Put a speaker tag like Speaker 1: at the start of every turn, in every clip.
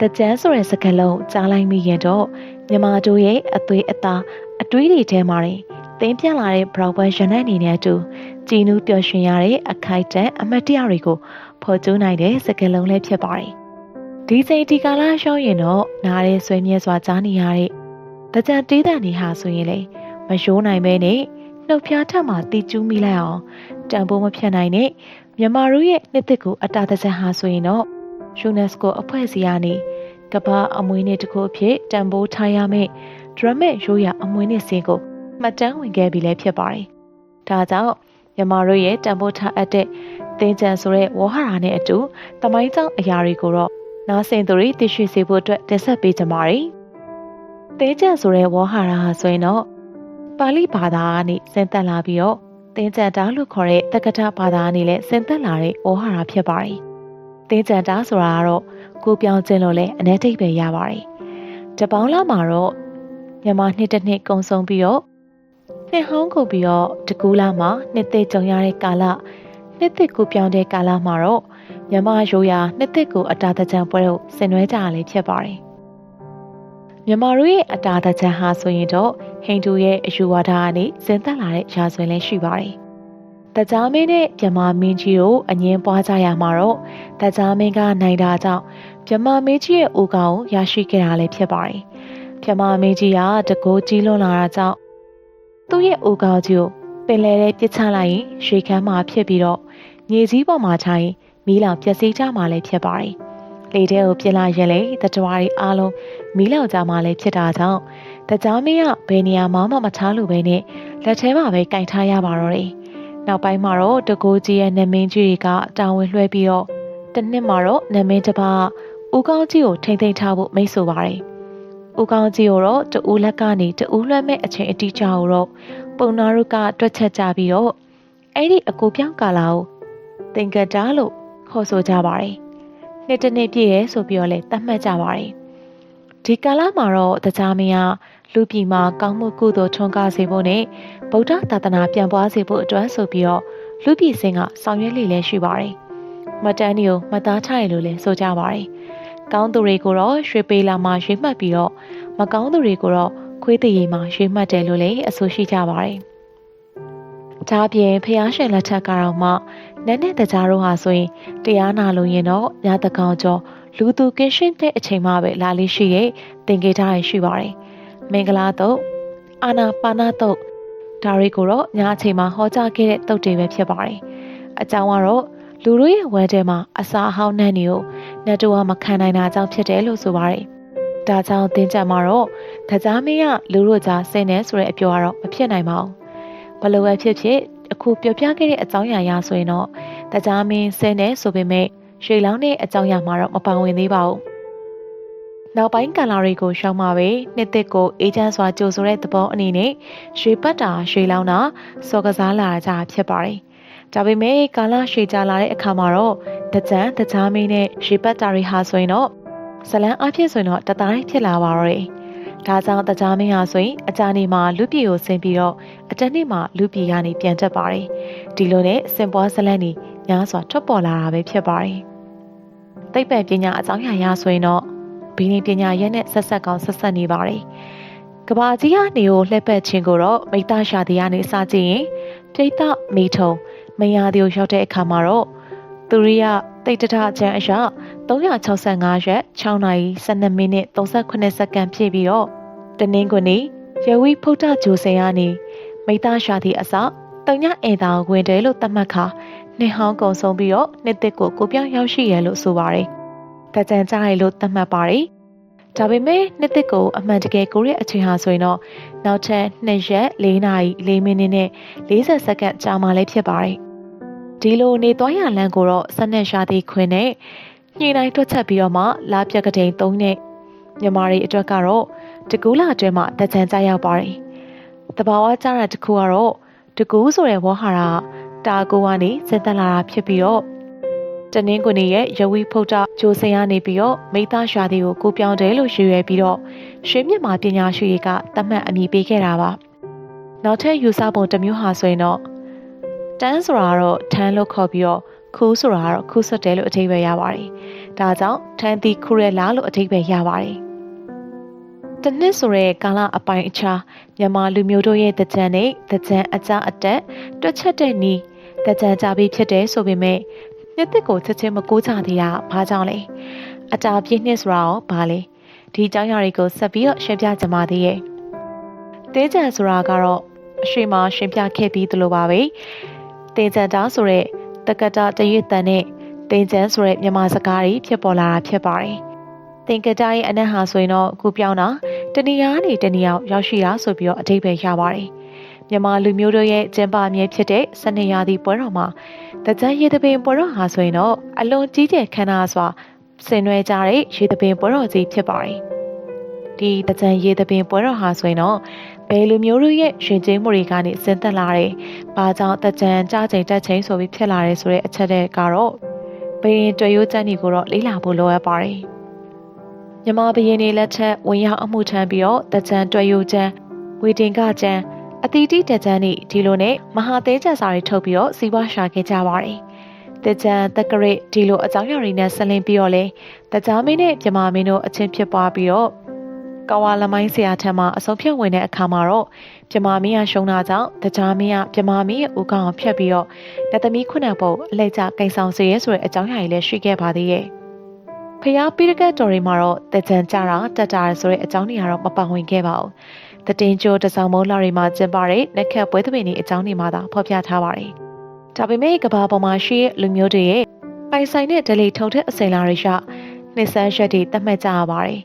Speaker 1: တကြမ်းဆိုတဲ့စကားလုံးကြားလိုက်မိရင်တော့မြမတို့ရဲ့အသွေးအသားအတွေးတွေထဲမှာတင်တင်းပြလာတဲ့ brown bun ရနံ့အနေနဲ့အတူကြည်နူးပျော်ရွှင်ရတဲ့အခိုက်အတန့်အမတ်တရတွေကိုဖော်ကျူးနိုင်တဲ့စကားလုံးလည်းဖြစ်ပါတယ်။ဒီချိန်ဒီကာလရှောင်းရင်တော့နားရဲဆွေးမြဲစွာကြားနေရတဲ့တကြံတေးတန်နေဟာဆိုရင်လေမရိုးနိုင်ပဲနဲ့နှုတ်ဖျားထက်မှတီကျူးမိလိုက်အောင်တန်ဖိုးမဖြတ်နိုင်နဲ့မြန်မာတို့ရဲ့နှစ်သက်ကိုအတာတကြံဟာဆိုရင်တော့ UNESCO အဖွဲ့အစည်းကနေကမ္ဘာအမွေးနေ့တစ်ခုအဖြစ်တန်ဖိုးထားရမယ့် dramatic ရိုးရာအမွေးနေ့စင်ကိုမှတ်တမ်းဝင်ခဲ့ပြီလည်းဖြစ်ပါတယ်။ဒါကြောင့်မြန်မာတို့ရဲ့တန်ဖိုးထားအပ်တဲ့သင်္ကြန်ဆိုတဲ့ဝေါ်ဟာရာနဲ့အတူတမိုင်းကြောင်းအရာတွေကိုတော့နားဆင်သူတွေသိရှိစေဖို့အတွက်တင်ဆက်ပေးကြပါမယ်။သင်္ကြန်ဆိုတဲ့ဝေါ်ဟာရာဟာဆိုရင်တော့ပါဠိဘာသာကနေဆင်းသက်လာပြီးတော့သင်္ကြန်တာလို့ခေါ်တဲ့တက္ကထဘာသာကနေလည်းဆင်းသက်လာတဲ့ဝေါ်ဟာရာဖြစ်ပါတယ်။ သင်္ကြန်တာဆိုတာကတော့ကိုပြောင်းခြင်းလို့လည်းအ내တိတ်ပဲရပါတယ်။တပေါင်းလာမှာတော့မြန်မာနှစ်တစ်နှစ်ကုံဆုံးပြီးတော့နှစ်ဟောင်းကုန်ပြီးတော့တကူလာမှာနှစ်သက်ကြုံရတဲ့ကာလနှစ်သက်ကိုပြောင်းတဲ့ကာလမှာတော့မြန်မာရိုးရာနှစ်သက်ကိုအတာတကြံပွဲကိုဆင်နွှဲကြရလေဖြစ်ပါတယ်။မြန်မာတို့ရဲ့အတာတကြံဟာဆိုရင်တော့ဟိန္ဒူရဲ့အယူဝါဒကနေဇင်သက်လာတဲ့ရာဇဝင်လည်းရှိပါတယ်။ တကြားမင်းနဲ့မြမမင်းကြီးတို့အငင်းပွားကြရမှာတော့တကြားမင်းကနိုင်တာကြောင့်မြမမင်းကြီးရဲ့အိုကောင်ကိုရရှိခဲ့တာလည်းဖြစ်ပါတယ်။မြမမင်းကြီးကတကိုးကြီးလွန်လာတာကြောင့်သူ့ရဲ့အိုကောင်ကြီးကိုပင်လယ်ထဲပစ်ချလိုက်ရင်ရွှေခမ်းမှာဖြစ်ပြီးတော့မြေကြီးပေါ်မှာထိုင်မီးလောင်ပျက်စီးကြမှာလည်းဖြစ်ပါတယ်။လေထဲကိုပြစ်လိုက်ရင်လေတကြွားတွေအားလုံးမီးလောင်ကြမှာလည်းဖြစ်တာကြောင့်တကြားမင်းကဘယ်နေရာမှမထားလို့ပဲနဲ့လက်ထဲမှာပဲကင်ထားရပါတော့တယ်။ နောက်ပိုင်းမှာတော့တကိုးကြီးရဲ့နမင်းကြီးကတာဝန်လွှဲပြီးတော့တနှစ်မှာတော့နမင်းတစ်ပါးဦးကောင်းကြီးကိုထိမ့်သိမ်းထားဖို့မိတ်ဆိုပါတယ်။ဦးကောင်းကြီးကိုတော့တူလက်ကနေတူလွှဲမဲ့အချိန်အတိအကျကိုတော့ပုံနာတို့ကတွက်ချက်ကြပြီးတော့အဲ့ဒီအကူပြောင်းကာလာကိုသင်္ကတာလို့ခေါ်ဆိုကြပါတယ်။နှစ်တစ်နှစ်ပြည့်ရဲဆိုပြီးတော့လည်းသတ်မှတ်ကြပါတယ်။ဒီကာလမှာတော့တကြားမင်းက လူပြည်မှာကောင်းမှုကုသိုလ်ထွန်းကားစေဖို့နဲ့ဗုဒ္ဓသာသနာပြန်ပွားစေဖို့အတွက်ဆိုပြီးတော့လူပြည်စင်ကဆောင်ရွက်လေလည်းရှိပါတယ်။မတန်းတွေကိုမသားချရလို့လည်းဆိုကြပါတယ်။ကောင်းသူတွေကိုတော့ရွှေပေလာမှာရွေးမှတ်ပြီးတော့မကောင်းသူတွေကိုတော့ခွေးတရီမှာရွေးမှတ်တယ်လို့လည်းအဆိုရှိကြပါတယ်။ဒါပြင်ဖျားရှင်လက်ထက်ကတော့မှနက်နဲ့တကြားတို့ဟာဆိုရင်တရားနာလို့ရင်တော့ညတကောင်ကျော်လူသူကင်းရှင်းတဲ့အချိန်မှပဲလာလေးရှိရဲ့တင်ကေထားရရှိပါတယ်။ မင်္ဂလာတုတ်အာနာပါနာတုတ်ဒါတွေကိုတော့ညအချိန်မှာဟောကြားခဲ့တဲ့တုတ်တွေပဲဖြစ်ပါတယ်။အကြောင်းကတော့လူတို့ရဲ့ဝမ်းထဲမှာအစာအဟောင်းနှံ့နေကိုနတ်တော်ကမခံနိုင်တာကြောင့်ဖြစ်တယ်လို့ဆိုပါတယ်။ဒါကြောင့်သင်ကြမှာတော့တကြားမင်းကလူတို့ကြားဆင်းနေဆိုတဲ့အပြောကတော့မဖြစ်နိုင်ပါဘူး။ဘလို့ပဲဖြစ်ဖြစ်အခုပြောပြခဲ့တဲ့အကြောင်းအရာရဆိုရင်တော့တကြားမင်းဆင်းနေဆိုပေမဲ့ရွှေလောင်းတဲ့အကြောင်းအရာမှာတော့မပါဝင်သေးပါဘူး။ နောက်ပိုင်းကာလာတွေကိုရှောင်းမှာပဲနှစ်သက်ကိုအေဂျင့်စွာကြိုဆိုတဲ့သဘောအနေနဲ့ရွှေပတ်တာရွှေလောင်းတာစော်ကစားလာကြဖြစ်ပါတယ်။ဒါပေမဲ့ကာလာရွှေကြလာတဲ့အခါမှာတော့တကြံတကြားမင်းနဲ့ရွှေပတ်တာတွေဟာဆိုရင်တော့ဇလန်းအဖြစ်ဆိုရင်တော့တသားဖြစ်လာပါတော့တယ်။ဒါကြောင့်တကြားမင်းဟာဆိုရင်အကြနေမှာလူပြည်ကိုဆင်းပြီးတော့အတနေ့မှာလူပြည်ကနေပြန်တက်ပါတယ်။ဒီလိုနဲ့စင်ပွားဇလန်းနေများစွာထွက်ပေါ်လာတာပဲဖြစ်ပါတယ်။သိပ္ပံပညာအကြောင်းအရာရဆိုရင်တော့ ဘီနီပညာရဲ့နဲ့ဆက်ဆက်ကောင်းဆက်ဆက်နေပါတယ်။ကဘာကြီးကနေကိုလှည့်ပတ်ခြင်းကိုတော့မိသားရှာတီကနေစကြည့်ရင်ပြိတ္တမိထုံမယားတို့ရောက်တဲ့အခါမှာတော့သူရိယတိတ်တထချမ်းအရာ365ရက်6နာရီ12မိနစ်38စက္ကန့်ဖြည့်ပြီးတော့တနင်္ဂနွေရဝိဖုဒ္ဓဂျိုစင်ကနေမိသားရှာတီအစတုံညအင်တာဝင်တယ်လို့သတ်မှတ်ခါနှစ်ဟောင်းကုံဆုံးပြီးတော့နှစ်သက်ကိုကိုပြောင်းရောက်ရှိရလို့ဆိုပါတယ်။ တကြံကြရလို့သတ်မှတ်ပါတယ်။ဒါပေမဲ့နှစ်သက်ကိုအမှန်တကယ်ကိုရဲ့အချိန်ဟာဆိုရင်တော့နောက်ထပ်2ရက်4နာရီ4မိနစ်နဲ့40စက္ကန့်ကြာမှလည်းဖြစ်ပါတယ်။ဒီလိုနေသွားရလမ်းကိုတော့စနက်ရှာသည့်ခွင်နဲ့ညှိနှိုင်းတွက်ချက်ပြီးတော့မှလာပြက်ကတိန်3နဲ့မြန်မာတွေအတွက်ကတော့တကူးလာအတွင်းမှာတကြံကြရောက်ပါတယ်။တဘာဝကြတာတခုကတော့တကူးဆိုတဲ့ဝေါ်ဟာရာတာကိုကနေစင်သက်လာတာဖြစ်ပြီးတော့ တနင်းကွနေရဲ့ရဝီဖုတ်တာဂျိုစင်ကနေပြီးတော့မိသားရွာသည်ကိုကိုပြောင်းတယ်လို့ရွေရွယ်ပြီးတော့ရွှေမြင့်မာပညာရှိတွေကတတ်မှတ်အမည်ပေးခဲ့တာပါနောက်ထပ်ယူဆပုံတစ်မျိုးဟာဆိုရင်တော့တန်းဆိုတာကတော့ထန်းလို့ခေါ်ပြီးတော့ခူးဆိုတာကတော့ခူးဆွတ်တယ်လို့အထိပ္ပယ်ရပါတယ်ဒါကြောင့်ထန်းသီခူရဲလာလို့အထိပ္ပယ်ရပါတယ်တနစ်ဆိုတဲ့ကာလအပိုင်းအခြားမြန်မာလူမျိုးတို့ရဲ့တကြံနဲ့တကြံအကြအတက်တွက်ချက်တဲ့နီးတကြံကြပြီးဖြစ်တယ်ဆိုပေမဲ့ နှစ်သက်ကိုချက်ချင်းမကိုးကြသေးတာဘာကြောင့်လဲအတာပြည့်နှစ်ဆိုတာရောဘာလဲဒီအကြောင်းအရာတွေကိုဆက်ပြီးတော့ရှင်းပြကြပါသေးရဲ့တဲကြံဆိုတာကတော့အရှိမရှင်းပြခဲ့ပြီးသလိုပါပဲတဲကြံတာဆိုတဲ့တက္ကတာတရွတ်တန်နဲ့တင်ကျန်းဆိုတဲ့မြန်မာစကားတွေဖြစ်ပေါ်လာတာဖြစ်ပါတယ်သင်္ကတရဲ့အနက်ဟာဆိုရင်တော့အခုပြောင်းတာတဏှာနေတဏှာရောက်ရှိတာဆိုပြီးတော့အထိပ္ပယ်ရပါတယ် မြန်မာလူမျိုးတို့ရဲ့ကျင်းပမြဲဖြစ်တဲ့စနေရာသီပွဲတော်မှာတကြံရေသပင်ပွဲတော်ဟာဆိုရင်တော့အလွန်ကြီးကျယ်ခမ်းနားစွာဆင်နွှဲကြတဲ့ရေသပင်ပွဲတော်ကြီးဖြစ်ပါတယ်ဒီတကြံရေသပင်ပွဲတော်ဟာဆိုရင်တော့ဘယ်လူမျိုးတို့ရဲ့ရှင်ကျင်းမှုတွေကနေဆင်းသက်လာတယ်။ဘာကြောင့်တကြံကြချိန်တက်ချိန်ဆိုပြီးဖြစ်လာတယ်ဆိုတဲ့အချက်တွေကတော့ဘယင်တွေ့ရိုးကျန်းဒီကိုတော့လေးလာဖို့လိုအပ်ပါတယ်။မြမဘယင်တွေလက်ထက်ဝင်ရောက်အမှုထမ်းပြီးတော့တကြံတွေ့ရိုးကျန်းဝေတင်ကကျန်း အတီတီတကြံဤဒီလိုနဲ့မဟာသေးချက်စာတွေထုတ်ပြီးတော့စီးပွားရှာခဲ့ကြပါတယ်။တကြံတက်ကရစ်ဒီလိုအကြောင်းအရာတွေနဲ့ဆက်လင်းပြီးတော့လဲတကြားမင်းနဲ့မြမမင်းတို့အချင်းဖြစ်ပွားပြီးတော့ကဝါလမိုင်းဆရာထံမှအဆုံးဖြတ်ဝင်တဲ့အခါမှာတော့ပြမမင်းကရှုံးတာကြောင့်တကြားမင်းကပြမမင်းရဲ့ဦးခေါင်းဖြတ်ပြီးတော့လက်သမီးခုနှစ်ပုတ်အလဲကျကိန်ဆောင်စေရဲဆိုတဲ့အကြောင်းအရာကြီးလည်းရှိခဲ့ပါသေးရဲ့ ဖျားပိရကတ်တော်ရီမှာတော့တကြံကြတာတက်တာဆိုတဲ့အကြောင်းတွေကတော့မပါဝင်ခဲ့ပါဘူးတတင်ကျိုးတစောင်းမုံလာတွေမှာကျင်းပတဲ့လက်ခတ်ပွဲသမီးတွေအကြောင်းတွေမှာသာဖော်ပြထားပါတယ်ဒါပေမဲ့ကဘာပေါ်မှာရှိတဲ့လူမျိုးတွေရဲ့ပိုင်ဆိုင်တဲ့ဒလိထုံတဲ့အစိမ်လာတွေရှနှစ်ဆန်းရက်တွေတတ်မှတ်ကြရပါတယ်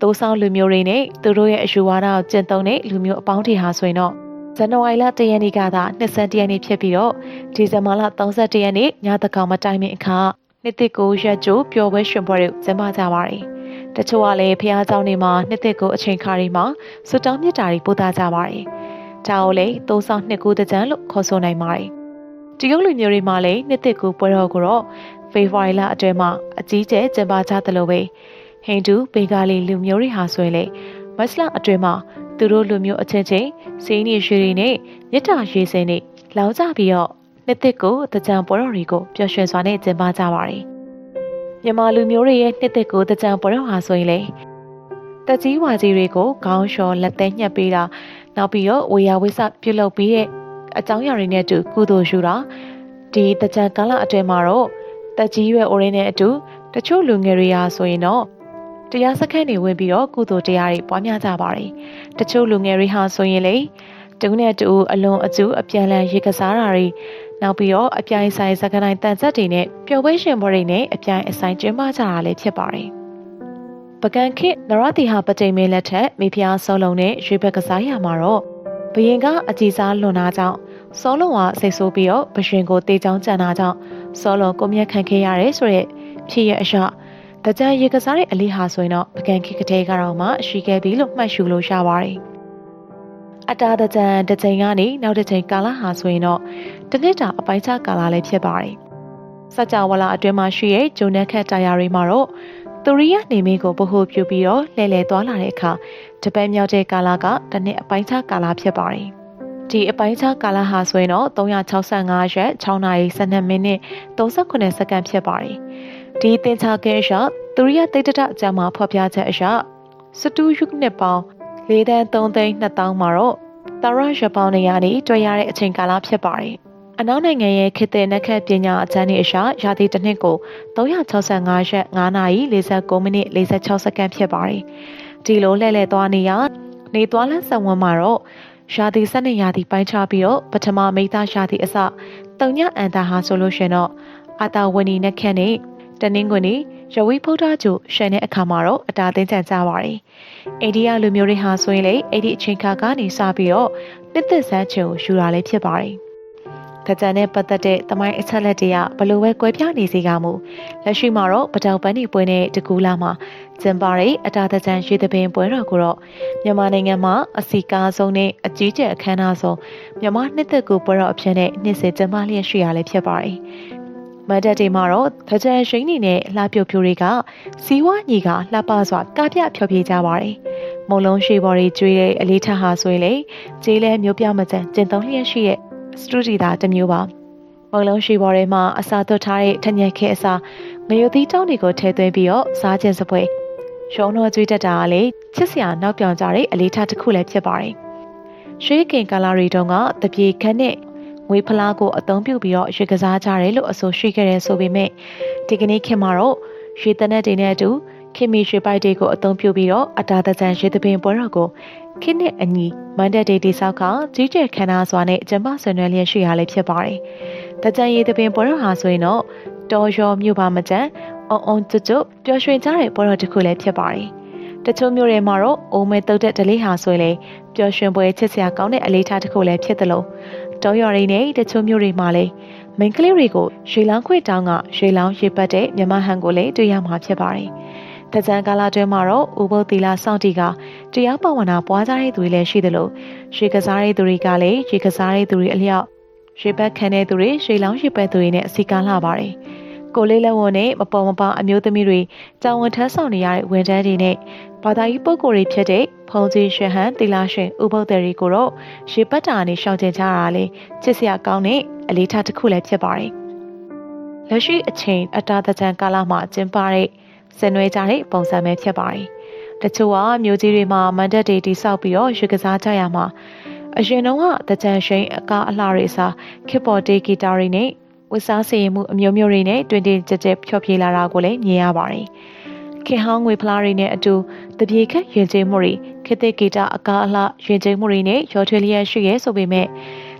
Speaker 1: သိုးဆောင်လူမျိုးတွေနဲ့သူတို့ရဲ့အယူဝါဒကိုကျင့်သုံးတဲ့လူမျိုးအပေါင်းတွေဟာဆိုရင်တော့ဇန်နဝါရီလ1ရက်နေ့ကသာနှစ်ဆန်း1ရက်နေ့ဖြစ်ပြီးတော့ဒီဇင်ဘာလ31ရက်နေ့ညတကောင်မတိုင်မင်အခါ နှစ်တစ်ကိုရက်ကျိုးပျော်ပွဲရှင်ပွဲတွေကျင်းပကြပါတယ်။တချို့ကလည်းဖះเจ้าနေမှာနှစ်တစ်ကိုအချိန်ခါတွေမှာဆွတောင်းမြတ်တာတွေပို့သားကြပါတယ်။ဒါကိုလည်းသိုးဆောင်နှစ်ကူတကြံလို့ခေါ်ဆိုနိုင်ပါတယ်။တရုတ်လူမျိုးတွေမှာလည်းနှစ်တစ်ကိုပွဲတော်ကိုတော့ဖေဖော်ဝါရီလအတွင်းမှာအကြီးကျယ်ကျင်းပကြသလိုပဲဟိန္ဒူဘေဂါလီလူမျိုးတွေဟာဆိုရင်လေမတ်လအတွင်းမှာသူတို့လူမျိုးအချင်းချင်းစိင်းနေရွှေတွေနဲ့မြစ်တာရွှေစင်းတွေလောင်ကြပြီးတော့ နှစ်သက်ကိုတကြံပွဲတော်တွေကိုပျော်ရွှင်စွာနဲ့ကျင်းပကြပါတယ်။မြန်မာလူမျိုးတွေရဲ့နှစ်သက်ကိုတကြံပွဲတော်ဟာဆိုရင်လေတက်ကြီးဝါကြီးတွေကိုခေါင်းလျှော်လက်သေးညှက်ပေးတာနောက်ပြီးတော့ဝေယဝိဆပြုတ်လုပ်ပြီးတဲ့အကြောင်းအရာတွေနဲ့အတူကုသိုလ်ရှုတာဒီတကြံကာလအတွင်းမှာတော့တက်ကြီးရွယ်အိုရင်းနဲ့အတူတချို့လူငယ်တွေဟာဆိုရင်တော့တရားစခန်းတွေဝင်ပြီးတော့ကုသိုလ်တရားတွေပွားများကြပါတယ်။တချို့လူငယ်တွေဟာဆိုရင်လေတူနဲ့တူအလွန်အကျူအပြန်လန်ရေကစားတာတွေ နောက်ပြီးတော့အပြိုင်ဆိုင်စကတိုင်းတန်ဆက်တွေနဲ့ပျော်ပွဲရှင်ပွဲတွေနဲ့အပြိုင်အဆိုင်ကျင်းပကြတာလည်းဖြစ်ပါတယ်။ပကံခေနရတိဟာပတိန်မင်းလက်ထက်မိဖုရားဆောလုံးနဲ့ရွှေဘက်ကစားရမှာတော့ဘရင်ကအကြည်စားလွန်နာကြောင့်စောလုံးကစိတ်ဆိုးပြီးတော့ဘရှင်ကိုတေးချောင်းကြံတာကြောင့်စောလုံးကိုမြတ်ခံခဲ့ရတယ်ဆိုရက်ဖြစ်ရအရာတကြံရေကစားတဲ့အလေးဟာဆိုရင်တော့ပကံခိကတဲ့ကတော့မှရှိခဲ့ပြီလို့မှတ်ရှုလို့ရပါတယ်။ အတာတကြံတစ်ချိန်ကနေနောက်တစ်ချိန်ကာလဟာဆိုရင်တော့တစ်နှစ်တာအပိုင်းခြားကာလလည်းဖြစ်ပါတယ်။စကြဝဠာအတွင်းမှာရှိတဲ့ဂျုံနက်ခတ်တရားတွေမှာတော့သူရိယနေမင်းကိုဗဟုပြုပြီးတော့လဲလှယ်သွားလာတဲ့အခါတပတ်မြောက်တဲ့ကာလကတစ်နှစ်အပိုင်းခြားကာလဖြစ်ပါတယ်။ဒီအပိုင်းခြားကာလဟာဆိုရင်တော့365ရက်6နာရီ12မိနစ်38စက္ကန့်ဖြစ်ပါတယ်။ဒီသင်္ချာကဲရှသူရိယတိတ်တအကြမှာဖော်ပြချက်အရစတူယုနှစ်ပေါင်း ၄တန်း3သိန်း2000မှာတော့တာရရပေါင်းနေရနေတွေ့ရတဲ့အချိန်ကာလဖြစ်ပါတယ်။အနောက်နိုင်ငံရဲ့ခေတ်သစ်နက်ခတ်ပညာအကျန်းနေအရာရာသီတစ်နှစ်ကို365ရက်9နာရီ49မိနစ်46စက္ကန့်ဖြစ်ပါတယ်။ဒီလိုလှည့်လည်သွားနေရနေသွားလန်းစံဝန်းမှာတော့ရာသီစနစ်ရာသီပိုင်းခြားပြီးတော့ပထမမိသားရာသီအစတုံညအန်တာဟာဆိုလို့ရှင်တော့အာတာဝနီနက်ခတ်နဲ့တနင်္ဂနွေနေ့ ရဝိဖုဒ္ဓကျိုရှန်တဲ့အခါမှာတော့အတာသိမ်းချန်ကြပါတယ်။အိန္ဒိယလူမျိုးတွေဟာဆိုရင်လေအဲ့ဒီအချိန်ခါကနေစပြီးတော့နှစ်သက်ဆန်းချင်ကိုယူတာလည်းဖြစ်ပါတယ်။ကကြံနဲ့ပတ်သက်တဲ့တမိုင်းအချက်လက်တွေကဘလို့ပဲကွဲပြားနေစေကမူလက်ရှိမှာတော့ပတောင်ပန်းဒီပွဲနဲ့တကူလာမှာကျင်းပတဲ့အတာတကြံရွေးသပင်ပွဲတော်ကိုတော့မြန်မာနိုင်ငံမှာအစီကားဆုံးနဲ့အကြီးကျယ်အခမ်းအနားဆုံးမြန်မာနှစ်သက်ကူပွဲတော်အဖြစ်နဲ့နှစ်စဉ်ကျင်းပလျက်ရှိရလဲဖြစ်ပါတယ်။ မတ်တက်တွေမှာတော့သကြံရှိန်နေနဲ့လှပြုတ်ဖြိုတွေကစီဝါညီကလှပစွာကပြဖြောပြကြပါတယ်။မုံလုံးရှိပေါ်တွေကျွေးတဲ့အလေးထဟာဆိုရင်လေဂျေးလဲမျိုးပြမကြံကျင်သုံးလျက်ရှိတဲ့စတူဒီတာတစ်မျိုးပါ။မုံလုံးရှိပေါ်တွေမှာအစာသွတ်ထားတဲ့ထညက်ခဲအစာငရုတ်သီးတောင်းတွေကိုထည့်သွင်းပြီးတော့စားခြင်းစပွဲရုံတော်ကျွေးတတ်တာကလေချစ်စရာနောက်ပြောင်ကြတဲ့အလေးထားတစ်ခုလည်းဖြစ်ပါတယ်။ရွှေကင်ကာလာရီတုံးကတပြေခန့်နဲ့ ငွေဖလားကိုအသုံးပြုပြီးတော့ရွှေကစားကြတယ်လို့အဆိုရှိခဲ့တယ်ဆိုပေမဲ့ဒီကနေ့ခေတ်မှာတော့ရွှေတနက်တွေနဲ့အတူခင်မီရွှေပိုက်တွေကိုအသုံးပြုပြီးတော့အတာတကြံရွှေသပင်ပွဲတော်ကိုခင်းနဲ့အညီမန်တက်ဒေတီဆောက်ကကြီးကျယ်ခမ်းနားစွာနဲ့ကျမဆွေးနွေးလျက်ရှိရလေးဖြစ်ပါတယ်။တကြံရည်သပင်ပွဲတော်ဟာဆိုရင်တော့တော်ရောမြို့ပါမကြမ်းအောင်အောင်ကျွတ်ကျွတ်ပျော်ရွှင်ကြတဲ့ပွဲတော်တစ်ခုလည်းဖြစ်ပါတယ်။ တချို့မြို့တွေမှာတော့အိုမဲတုတ်တဲ့ဒလေးဟာဆိုရင်လေပျော်ရွှင်ပွဲချစ်စရာကောင်းတဲ့အလေးထားတစ်ခုလည်းဖြစ်တယ်လို့တောရော်ရင်းနဲ့တချို့မြို့တွေမှာလည်းမိန်းကလေးတွေကိုရွှေလောင်းခွေတောင်းကရွှေလောင်းရေပတ်တဲ့မြမဟန်ကိုလည်းတွေ့ရမှာဖြစ်ပါတယ်။တကြံကာလတွင်မှာတော့ဥပုသ်သီလစောင့်တီကတရားပဝနာပွားကြတဲ့သူတွေလည်းရှိသလိုရွှေကစားတဲ့သူတွေကလည်းရွှေကစားတဲ့သူတွေအလျောက်ရွှေပတ်ခံတဲ့သူတွေရွှေလောင်းရွှေပတ်သူတွေနဲ့အစီကားလှပါတယ်။ ကိုလေးလက်ဝန်နဲ့မပေါ်မပအမျိုးသမီးတွေတာဝန်ထမ်းဆောင်နေရတဲ့ဝန်ထမ်းတွေနဲ့ဘာသာရေးပုဂ္ဂိုလ်တွေဖြစ်တဲ့ဖုန်ကြီးရွှေဟန်တီလာရှင်ဥပုသ်တွေကိုတော့ရေပတ်တာနဲ့ရှောင်ကျင်ကြတာလေချစ်စရာကောင်းတဲ့အလေးထားတစ်ခုလည်းဖြစ်ပါတယ်။လက်ရှိအချိန်အတာတကြံကာလမှာကျင်းပတဲ့ဆင်နွှဲကြတဲ့ပုံစံပဲဖြစ်ပါတယ်။တချို့ကမျိုးကြီးတွေမှာမန်တက်တွေတိဆောက်ပြီးတော့ရွှေကစားကြရမှာအရင်တော့ကတကြံရှိန်အကားအလှတွေစားခစ်ပေါ်တေးဂီတာတွေနဲ့ ဝတ်စားစီရင်မှုအမျိုးမျိုးတွေနဲ့တွင်တင်ကြကြဖြောပြေးလာတာကိုလည်းမြင်ရပါတယ်။ခေဟောင်းငွေဖလားတွေနဲ့အတူတပြေခက်ရင်ကျင်းမှုတွေခေတ်သစ်ဂီတာအကားအလှရင်ကျင်းမှုတွေနဲ့ရော်ထွေလျက်ရှိရဲဆိုပေမဲ့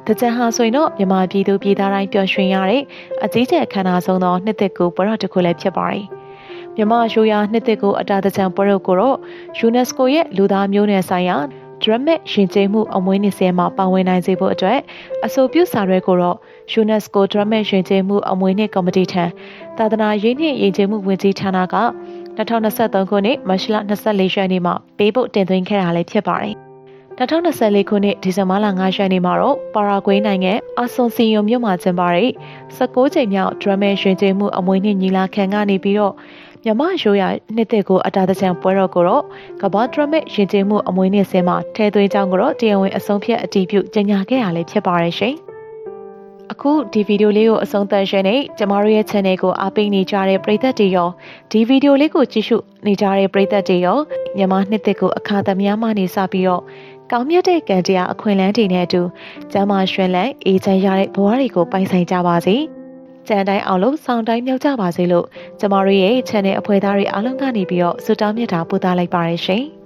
Speaker 1: တကြံဟာဆိုရင်တော့မြန်မာပြည်သူပြည်သားတိုင်းပျော်ရွှင်ရတဲ့အကြီးကျယ်ခမ်းနားဆုံးသောနှစ်သက်ကိုပွဲတော်တစ်ခုလည်းဖြစ်ပါတယ်။မြန်မာရိုးရာနှစ်သက်ကိုအတာတကြံပွဲတော်ကိုတော့ UNESCO ရဲ့လူသားမျိုးနွယ်ဆိုင်ရာ Dramatic ရှင်ကျေးမှုအမွေးနေ့စဲမှာပါဝင်နိုင်စေဖို့အတွက်အဆိုပြုစာရွက်ကိုတော့ UNESCO Dramatic ရှင်ကျေးမှုအမွေးနေ့ကော်မတီထံသာသနာရေးနှင့်ယဉ်ကျေးမှုဝန်ကြီးဌာနက2023ခုနှစ်မတ်လ24ရက်နေ့မှာပေးပို့တင်သွင်းခဲ့တာလည်းဖြစ်ပါတယ်။2024ခုနှစ်ဒီဇင်ဘာလ9ရက်နေ့မှာတော့ပါရာဂွေးနိုင်ငံအာဆွန်စီယိုမြို့မှာကျင်းပတဲ့16ချိန်မြောက် Dramatic ရှင်ကျေးမှုအမွေးနေ့ညီလာခံကနေပြီးတော့ မြမရိုးရနှစ်သက်ကိုအတာတကြံပွဲတော်ကိုတော့ကဘာဒရမစ်ရင်ကျေးမှုအမွေးနေ့စင်းမှာထဲသွင်းကြောင်းကိုတော့တရားဝင်အဆုံးဖြတ်အတည်ပြုကြေညာခဲ့ရလည်းဖြစ်ပါရဲ့ရှင်။အခုဒီဗီဒီယိုလေးကိုအဆုံးသတ်ရှင်နေကျမတို့ရဲ့ channel ကိုအားပေးနေကြတဲ့ပရိသတ်တွေရောဒီဗီဒီယိုလေးကိုကြည့်ရှုနေကြတဲ့ပရိသတ်တွေရောမြန်မာနှစ်သက်ကိုအခါသမယမှနေစပြီးတော့ကောင်းမြတ်တဲ့ကံတရားအခွင့်အလမ်းတွေနဲ့အတူကျမ်းမာရွှင်လန်းအေးချမ်းရတဲ့ဘဝတွေကိုပိုင်ဆိုင်ကြပါစေ။ ကြံတိုင်းအောင်လို့ဆောင်းတိုင်းမြောက်ကြပါစေလို့ကျမတို့ရဲ့ channel အဖွဲ့သားတွေအားလုံးကနေပြီးတော့ဆုတောင်းမြတ်တာပို့သလိုက်ပါရရှင်။